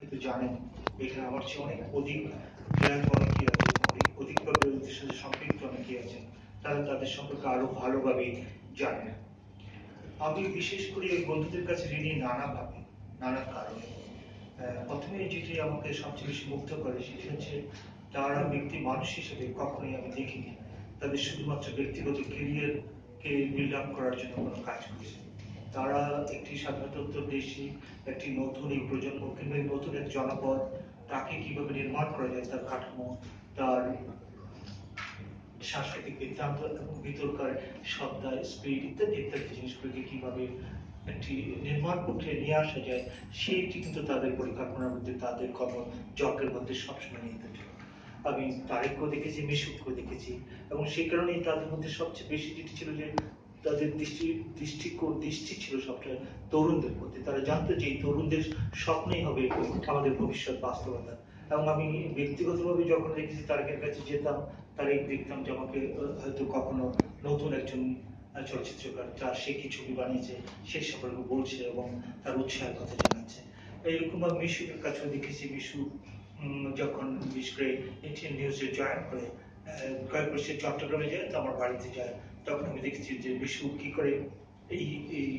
কিন্তু জানেন, এখানে আমার চেয়ে অনেক অধিক জ্ঞান অনেকেই আছে, অনেক অধিকভাবে ওদের সাথে সম্পৃক্ত অনেকেই আছেন তারা তাদের সম্পর্কে আরও ভালোভাবে জানেন আমি বিশেষ করে এই বন্ধুদের কাছে ঋণী নানাভাবে, নানা কারণে। প্রথমে যেটি আমাকে সবচেয়ে বেশি মুগ্ধ করে সেটি হচ্ছে তারা ব্যক্তি মানুষ হিসেবে কখনোই আমি দেখিনি, তাদের শুধুমাত্র ব্যক্তিগত কেরিয়ার কে বিল্ড আপ করার জন্য কোনো কাজ করেছে। তারা একটি স্বাধীনতোত্তর দেশে, একটি নতুন এই প্রজন্ম কিংবা এই নতুন এক জনপদ, তাকে কীভাবে নির্মাণ করা যায়, তার কাঠামো, তার সাংস্কৃতিক বৃত্তান্ত এবং ভিতরকার সত্তা স্পিড ইত্যাদি ইত্যাদি জিনিসগুলোকে কীভাবে একটি নির্মাণ প্রক্রিয়া নিয়ে আসা যায়, সেইটি কিন্তু তাদের পরিকল্পনার মধ্যে, তাদের কর্ম যজ্ঞের মধ্যে সবসময় নিহিত থাকে আমি তারেককেও দেখেছি, মিশুককেও দেখেছি এবং সেই কারণেই তাদের মধ্যে সবচেয়ে বেশি যেটি ছিল যে তাদের দৃষ্টি দৃষ্টিকোণ দৃষ্টি ছিল সবটা তরুণদের প্রতি? তারা জানতো যে এই তরুণদের স্বপ্নই হবে আমাদের ভবিষ্যৎ বাস্তবতা। এবং আমি ব্যক্তিগতভাবে যখন দেখেছি তারেকের কাছে যেতাম, তারেক দেখতাম যে আমাকে হয়তো কখনো নতুন একজন চলচ্চিত্রকার যার সে কি ছবি বানিয়েছে সেই সম্পর্কে বলছে এবং তার উৎসাহের কথা জানাচ্ছে। এইরকম আমি মিশুকের কাছেও দেখেছি, মিশু যখন বিশেষ করে এটিএন নিউজে জয়েন করে কয়েক বছর চট্টগ্রামে যায়, তো আমার বাড়িতে যায়। তখন আমি দেখেছি যে বিশু কি করে এই এই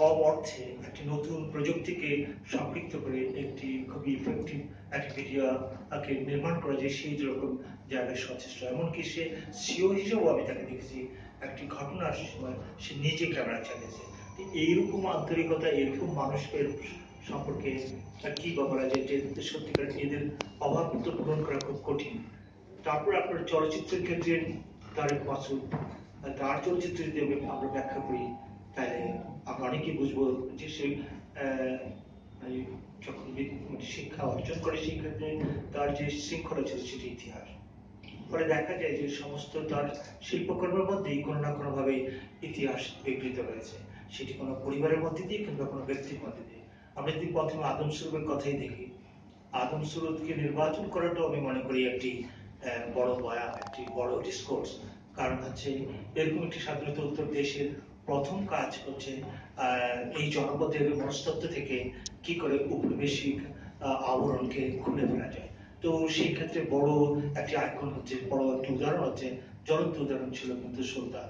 কম অর্থে একটি নতুন প্রযুক্তিকে সম্পৃক্ত করে একটি খুবই ইফেক্টিভ একটি মিডিয়াকে নির্মাণ করা যায় সেই রকম জায়গায় সচেষ্ট। এমনকি সে সিও হিসেবেও আমি তাকে দেখেছি, একটি ঘটনার সময় সে নিজে ক্যামেরা চালিয়েছে। এইরকম আন্তরিকতা এরকম মানুষের সম্পর্কে কি বা বলা যায় যে সত্যিকার এদের অভাব পূরণ করা খুব কঠিন। তারপর আপনার চলচ্চিত্রের ক্ষেত্রে তারেক মাসুদ তার চলচ্চিত্র যদি আমি- আমরা ব্যাখ্যা করি, তাহলে আমরা অনেকেই বুঝব যে সে যখন মানে শিক্ষা অর্জন করে সেই ক্ষেত্রে তার যে শৃঙ্খলা ছিল সেটি ইতিহাস। ফলে দেখা যায় যে সমস্ত তার শিল্পকর্মের মধ্যেই কোনো না কোনো ভাবে ইতিহাস বিকৃত রয়েছে। সেটি কোনো পরিবারের মধ্যে দিয়ে কিংবা কোনো ব্যক্তির মধ্যে দিয়ে। আমরা যদি প্রথমে আদম সুরুবের কথাই দেখি, আদম সুরুদকে নির্বাচন করাটাও আমি মনে করি একটি বড় বয়া একটি বড় ডিসকোর্স কারণ হচ্ছে এরকম একটি স্বাধীনতা উত্তর দেশের প্রথম কাজ হচ্ছে এই জনপদের মনস্তত্ব থেকে কি করে উপনিবেশিক আবরণকে খুলে ফেলা যায়। তো সেই ক্ষেত্রে বড় একটি আইকন হচ্ছে, বড় একটি উদাহরণ হচ্ছে জ্বলন্ত উদাহরণ ছিল কিন্তু সুলতান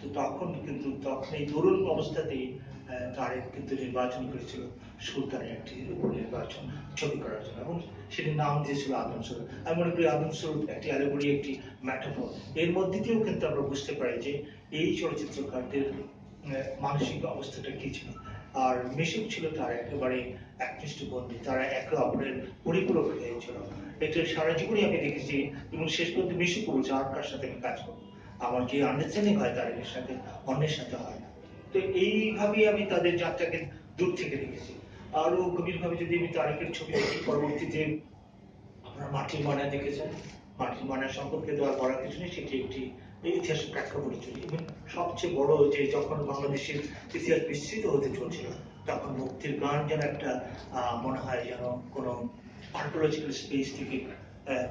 তো তখন কিন্তু, তখন এই তরুণ অবস্থাতেই তারেক কিন্তু নির্বাচন করেছিল সুলতানের একটি নির্বাচন, ছবি করার জন্য। এবং সেটির নাম দিয়েছিল আদম সুরত আমি মনে করি আদম সুরত একটি অ্যালেগরি একটি ম্যাটাফোর এর মধ্যে দিয়েও কিন্তু আমরা বুঝতে পারি যে এই চলচ্চিত্রকারদের মানসিক অবস্থাটা কি ছিল। আর মিশুক ছিল তার একেবারে একনিষ্ঠ বন্ধু তারা একে অপরের পরিপূরক হয়েছিল এটা সারা জীবনই আমি দেখেছি এবং শেষ পর্যন্ত মিশুক বলছে আর কার সাথে আমি কাজ করব। আমার যে আন্ডারস্ট্যান্ডিং হয় তারেকের সাথে, অন্যের সাথে হয় না। তো এইভাবেই আমি তাদের যাত্রাকে দূর থেকে দেখেছি। আরও গভীরভাবে যদি আমি তারেকের ছবি দেখি পরবর্তীতে আপনারা মাটির ময়না দেখেছেন, মাটির ময়না সম্পর্কে আর বলার কিছু নেই, সেটি একটি ইতিহাসের প্রেক্ষাপটে চলি এবং সবচেয়ে বড় যে যখন বাংলাদেশের ইতিহাস বিস্তৃত হতে চলছিল, তখন মুক্তির গান যেন একটা মনে হয় যেন কোনো আর্কোলজিক্যাল স্পেস থেকে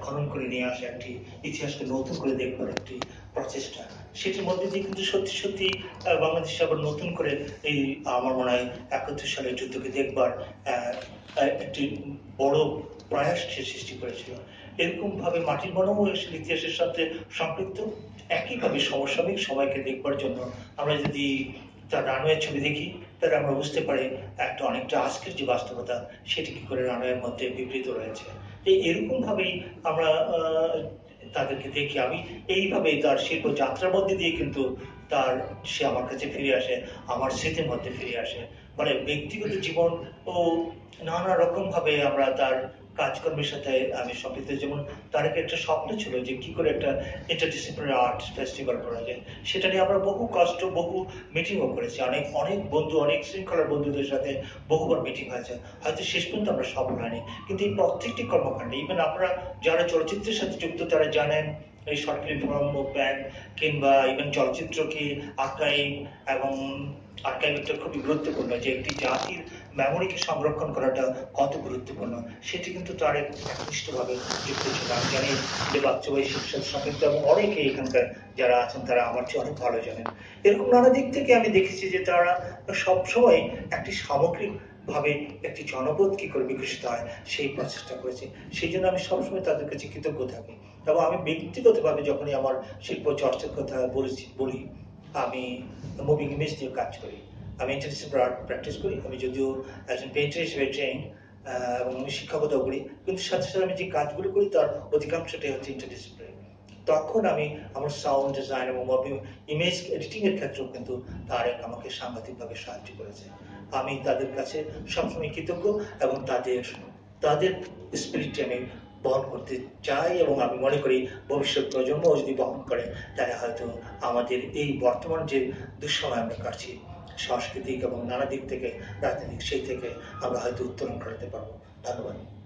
খনন করে নিয়ে আসা একটি ইতিহাসকে নতুন করে দেখবার একটি প্রচেষ্টা। সেটির মধ্যে দিয়ে কিন্তু সত্যি সত্যি বাংলাদেশ আবার নতুন করে এই, আমার মনে হয় একাত্তর সালের যুদ্ধকে দেখবার একটি বড় প্রয়াস সে সৃষ্টি করেছিল। এরকম ভাবে মাটির বনমও আসলে ইতিহাসের সাথে সম্পৃক্ত, একইভাবে সমসাময়িক সবাইকে দেখবার জন্য আমরা যদি তার রানওয়ের ছবি দেখি, তাহলে আমরা বুঝতে পারি একটা অনেকটা আজকের যে বাস্তবতা, সেটি কি করে রানওয়ের মধ্যে বিবৃত রয়েছে। এরকম ভাবেই আমরা তাদেরকে দেখি আমি এইভাবেই তার শিল্প যাত্রার মধ্যে দিয়ে কিন্তু তার সে আমার কাছে ফিরে আসে, আমার স্মৃতির মধ্যে ফিরে আসে। মানে ব্যক্তিগত জীবন ও নানা রকম ভাবে আমরা তার কাজকর্মের সাথে আমি সম্পৃক্ত। যেমন তার একটা স্বপ্ন ছিল যে কি করে একটা ইন্টারডিসিপ্লিনারি আর্ট ফেস্টিভ্যাল করা যায়। সেটা নিয়ে আমরা বহু কষ্ট, বহু মিটিংও করেছি। অনেক অনেক বন্ধু, অনেক শৃঙ্খলার বন্ধুদের সাথে বহুবার মিটিং হয়েছে। হয়তো শেষ পর্যন্ত আমরা সফল হয়নি। কিন্তু এই প্রত্যেকটি কর্মকাণ্ডে ইভেন আপনারা যারা চলচ্চিত্রের সাথে যুক্ত, তারা জানেন এই শর্ট ফিল্ম ফোরাম ব্যাংক কিংবা ইভেন চলচ্চিত্রকে আর্কাইভ এবং আর্কাইভ একটা খুবই গুরুত্বপূর্ণ যে একটি জাতির মেমোরিকে সংরক্ষণ করাটা কত গুরুত্বপূর্ণ, সেটি কিন্তু তার একনিষ্ঠভাবে যুক্ত ছিল। আমি জানি যে বাচ্চাবাই শিক্ষক সম্পৃক্ত এবং অনেকে এখানকার যারা আছেন তারা আমার চেয়ে অনেক ভালো জানেন। এরকম নানা দিক থেকে আমি দেখেছি যে তারা সবসময় একটি সামগ্রিক ভাবে একটি জনপদ কি করে বিকশিত হয়, সেই প্রচেষ্টা করেছে। সেই জন্য আমি সবসময় তাদের কাছে কৃতজ্ঞ থাকি। এবং আমি ব্যক্তিগতভাবে যখনই আমার শিল্প চর্চার কথা বলেছি, বলি, আমি মুভিং ইমেজ দিয়ে কাজ করি। আমি আর্ট প্র্যাকটিস করি। আমি যদিও একজন পেন্টার হিসেবে ট্রেন এবং আমি শিক্ষকতাও করি, কিন্তু সাথে সাথে আমি যে কাজগুলো করি তার অধিকাংশটাই হচ্ছে ইন্টারডিসিপ্লিনারি তখন আমি আমার সাউন্ড ডিজাইন এবং ইমেজ এডিটিং এর ক্ষেত্রেও কিন্তু তারেক আমাকে সাংঘাতিকভাবে সাহায্য করেছে। আমি তাদের কাছে সবসময় কৃতজ্ঞ এবং তাদের তাদের স্পিরিটটি আমি বহন করতে চাই এবং আমি মনে করি ভবিষ্যৎ প্রজন্ম যদি বহন করে, তাহলে হয়তো আমাদের এই বর্তমান যে দুঃসময় আমরা কাটছি, সাংস্কৃতিক এবং নানা দিক থেকে, রাজনৈতিক সেই থেকে আমরা হয়তো উত্তরণ করাতে পারব। ধন্যবাদ।